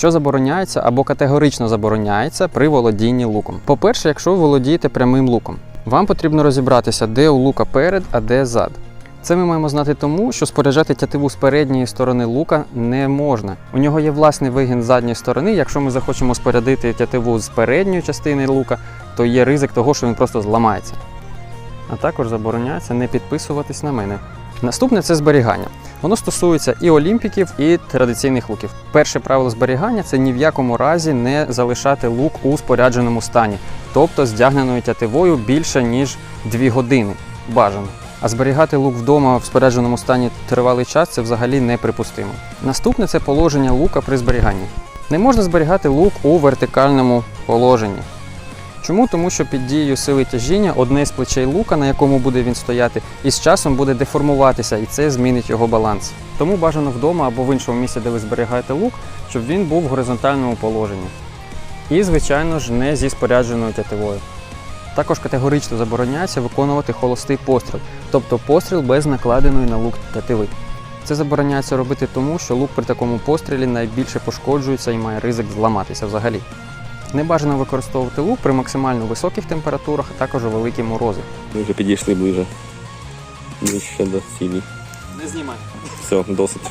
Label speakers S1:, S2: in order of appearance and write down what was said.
S1: Що забороняється або категорично забороняється при володінні луком. По-перше, якщо ви володієте прямим луком, вам потрібно розібратися, де у лука перед, а де зад. Це ми маємо знати тому, що споряджати тятиву з передньої сторони лука не можна. У нього є власний вигін з задньої сторони. Якщо ми захочемо спорядити тятиву з передньої частини лука, то є ризик того, що він просто зламається. А також забороняється не підписуватись на мене. Наступне це зберігання. Воно стосується і олімпіків, і традиційних луків. Перше правило зберігання це ні в якому разі не залишати лук у спорядженому стані, тобто з дягненою тятивою більше ніж 2 години. Бажано. А зберігати лук вдома в спорядженому стані тривалий час це взагалі неприпустимо. Наступне це положення лука при зберіганні. Не можна зберігати лук у вертикальному положенні. Чому? Тому що під дією сили тяжіння одне з плечей лука, на якому буде він стояти, із часом буде деформуватися, і це змінить його баланс. Тому бажано вдома або в іншому місці, де ви зберігаєте лук, щоб він був в горизонтальному положенні. І, звичайно ж, не зі спорядженою тятивою. Також категорично забороняється виконувати холостий постріл, тобто постріл без накладеної на лук тятиви. Це забороняється робити тому, що лук при такому пострілі найбільше пошкоджується і має ризик зламатися взагалі. Не бажано використовувати лук при максимально високих температурах, а також у великі морози.
S2: Ми вже підійшли ближе. Ближче до цілі.
S1: Не знімай.
S2: Все, досить.